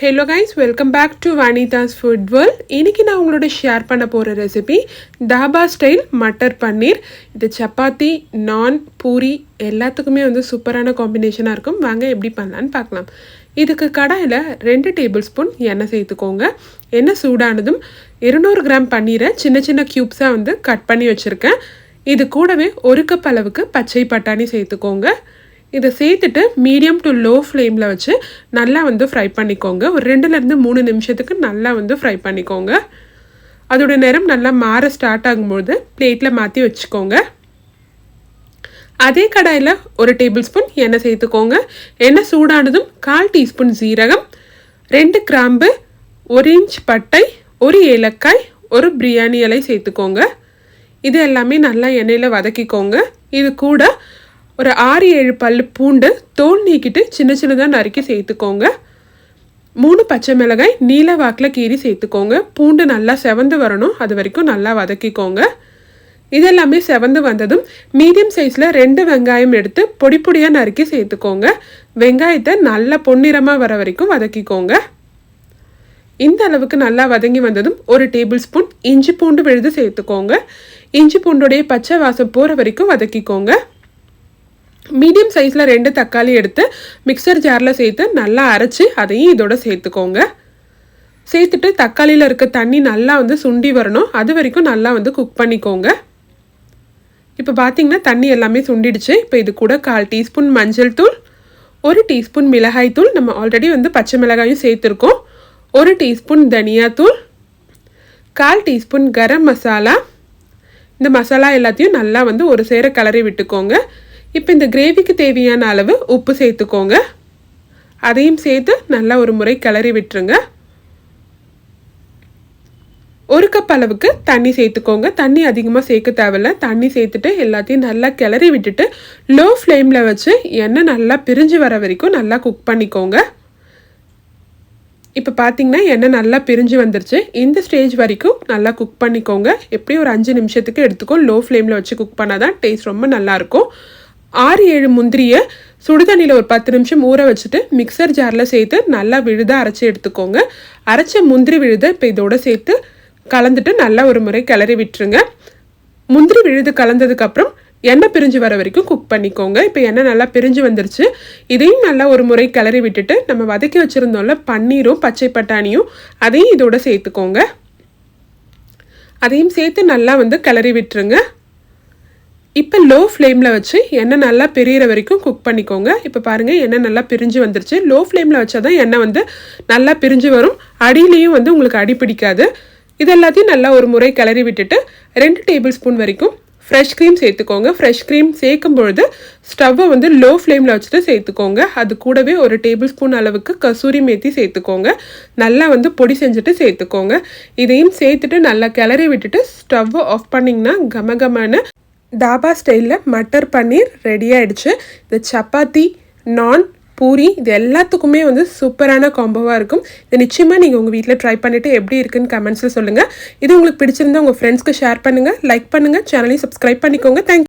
Hello guys welcome back to Vanitha's food world இன்னைக்கு நான் உங்களோட ஷேர் பண்ண போகிற ரெசிபி தாபா ஸ்டைல் மட்டர் பன்னீர் இது சப்பாத்தி நான் பூரி எல்லாத்துக்குமே வந்து சூப்பரான காம்பினேஷனாக இருக்கும். வாங்க எப்படி பண்ணலான்னு பார்க்கலாம். இதுக்கு கடாயில் ரெண்டு டேபிள் ஸ்பூன் எண்ணெய் சேர்த்துக்கோங்க. எண்ணெய் சூடானதும் இருநூறு கிராம் பன்னீரை சின்ன சின்ன க்யூப்ஸாக வந்து கட் பண்ணி வச்சுருக்கேன். இது கூடவே ஒரு கப் அளவுக்கு பச்சை பட்டாணி சேர்த்துக்கோங்க. இதை சேர்த்துட்டு மீடியம் டு லோ ஃப்ளேமில் வச்சு நல்லா வந்து ஃப்ரை பண்ணிக்கோங்க. ஒரு ரெண்டுலேருந்து மூணு நிமிஷத்துக்கு நல்லா வந்து ஃப்ரை பண்ணிக்கோங்க. அதோட நேரம் நல்லா மாற ஸ்டார்ட் ஆகும்போது பிளேட்டில் மாற்றி வச்சுக்கோங்க. அதே கடாயில் ஒரு டேபிள் ஸ்பூன் எண்ணெய் சேர்த்துக்கோங்க. எண்ணெய் சூடானதும் கால் டீஸ்பூன் சீரகம் ரெண்டு கிராம்பு ஒரு இன்ச் பட்டை ஒரு ஏலக்காய் ஒரு பிரியாணி இலை சேர்த்துக்கோங்க. இது எல்லாமே நல்லா எண்ணெயில் வதக்கிக்கோங்க. இது கூட ஒரு ஆறு ஏழு பல் பூண்டு தோல் நீக்கிட்டு சின்ன சின்னதாக நறுக்கி சேர்த்துக்கோங்க. மூணு பச்சை மிளகாய் நீல வாக்கில் கீறி சேர்த்துக்கோங்க. பூண்டு நல்லா செவந்து வரணும். அது வரைக்கும் நல்லா வதக்கிக்கோங்க. இதெல்லாமே செவந்து வந்ததும் மீடியம் சைஸில் ரெண்டு வெங்காயம் எடுத்து பொடி பொடியாக நறுக்கி சேர்த்துக்கோங்க. வெங்காயத்தை நல்லா பொன்னிறமாக வர வரைக்கும் வதக்கிக்கோங்க. இந்த அளவுக்கு நல்லா வதங்கி வந்ததும் ஒரு டேபிள் ஸ்பூன் இஞ்சி பூண்டு விழுது சேர்த்துக்கோங்க. இஞ்சி பூண்டுடைய பச்சை வாசம் போகிற வரைக்கும் வதக்கிக்கோங்க. மீடியம் சைஸில் ரெண்டு தக்காளி எடுத்து மிக்சர் ஜாரில் சேர்த்து நல்லா அரைச்சி அதையும் இதோட சேர்த்துக்கோங்க. சேர்த்துட்டு தக்காளியில் இருக்க தண்ணி நல்லா வந்து சுண்டி வரணும். அது வரைக்கும் நல்லா வந்து குக் பண்ணிக்கோங்க. இப்போ பார்த்தீங்கன்னா தண்ணி எல்லாமே சுண்டிடுச்சு. இப்போ இது கூட கால் டீஸ்பூன் மஞ்சள் தூள் ஒரு டீஸ்பூன் மிளகாய் தூள். நம்ம ஆல்ரெடி வந்து பச்சை மிளகாயும் சேர்த்துருக்கோம். ஒரு டீஸ்பூன் தனியாத்தூள் கால் டீஸ்பூன் கரம் மசாலா. இந்த மசாலா எல்லாத்தையும் நல்லா வந்து ஒரு சேர கலரி விட்டுக்கோங்க. இப்போ இந்த கிரேவிக்கு தேவையான அளவு உப்பு சேர்த்துக்கோங்க. அதையும் சேர்த்து நல்லா ஒரு முறை கிளறி விட்டுருங்க. ஒரு கப் அளவுக்கு தண்ணி சேர்த்துக்கோங்க. தண்ணி அதிகமாக சேர்க்க தேவையில்ல. தண்ணி சேர்த்துட்டு எல்லாத்தையும் நல்லா கிளறி விட்டுட்டு லோ ஃப்ளேமில் வச்சு எண்ணெய் நல்லா பிரிஞ்சு வர வரைக்கும் நல்லா குக் பண்ணிக்கோங்க. இப்போ பார்த்தீங்கன்னா எண்ணெய் நல்லா பிரிஞ்சு வந்துருச்சு. இந்த ஸ்டேஜ் வரைக்கும் நல்லா குக் பண்ணிக்கோங்க. எப்படியும் ஒரு அஞ்சு நிமிஷத்துக்கு எடுத்துக்கோ. லோ ஃப்ளேமில் வச்சு குக் பண்ணால் தான் டேஸ்ட் ரொம்ப நல்லாயிருக்கும் ஆறு ஏழு முந்திரியை சுடுதண்ணியில் ஒரு பத்து நிமிஷம் ஊற வச்சுட்டு மிக்சர் ஜாரில் சேர்த்து நல்லா விழுதாக அரைச்சி எடுத்துக்கோங்க. அரைச்ச முந்திரி விழுதை இப்போ இதோட சேர்த்து கலந்துட்டு நல்லா ஒரு முறை கிளறி விட்டுருங்க. முந்திரி விழுது கலந்ததுக்கப்புறம் எண்ணெய் பிரிஞ்சு வர வரைக்கும் குக் பண்ணிக்கோங்க. இப்போ எண்ணெய் நல்லா பிரிஞ்சு வந்துருச்சு. இதையும் நல்லா ஒரு முறை கிளறி விட்டுட்டு நம்ம வதக்கி வச்சுருந்தோம்ல பன்னீரும் பச்சை பட்டாணியும் அதையும் இதோட சேர்த்துக்கோங்க. அதையும் சேர்த்து நல்லா வந்து கிளறி விட்டுருங்க. இப்போ லோ ஃப்ளேமில் வச்சு எண்ணெய் நல்லா பிரியிற வரைக்கும் குக் பண்ணிக்கோங்க. இப்போ பாருங்கள் எண்ணெய் நல்லா பிரிஞ்சு வந்துருச்சு. லோ ஃப்ளேமில் வச்சா தான் எண்ணெய் வந்து நல்லா பிரிஞ்சு வரும். அடியிலையும் வந்து உங்களுக்கு அடி பிடிக்காது. இது எல்லாத்தையும் நல்லா ஒரு முறை கிளறி விட்டுட்டு ரெண்டு டேபிள் ஸ்பூன் வரைக்கும் ஃப்ரெஷ் க்ரீம் சேர்த்துக்கோங்க. ஃப்ரெஷ் க்ரீம் சேர்க்கும் பொழுது ஸ்டவ்வை வந்து லோ ஃப்ளேமில் வச்சுட்டு சேர்த்துக்கோங்க. அது கூடவே ஒரு டேபிள் ஸ்பூன் அளவுக்கு கசூரி மேத்தி சேர்த்துக்கோங்க. நல்லா வந்து பொடி செஞ்சுட்டு சேர்த்துக்கோங்க. இதையும் சேர்த்துட்டு நல்லா கிளறி விட்டுட்டு ஸ்டவ்வை ஆஃப் பண்ணிங்கன்னா கமகமான தாபா ஸ்டைலில் மட்டர் பன்னீர் ரெடி ஆகிடுச்சு இந்த சப்பாத்தி நான் பூரி இது எல்லாத்துக்குமே வந்து சூப்பரான காம்போவாக இருக்கும். இது நிச்சயமாக நீங்கள் உங்கள் வீட்டில் ட்ரை பண்ணிவிட்டு எப்படி இருக்குன்னு கமெண்ட்ஸில் சொல்லுங்கள் இது உங்களுக்கு பிடிச்சிருந்தா உங்கள் ஃப்ரெண்ட்ஸ்க்கு ஷேர் பண்ணுங்கள் லைக் பண்ணுங்கள் சேனலையும் சப்ஸ்கிரைப் பண்ணிக்கோங்க. தேங்க்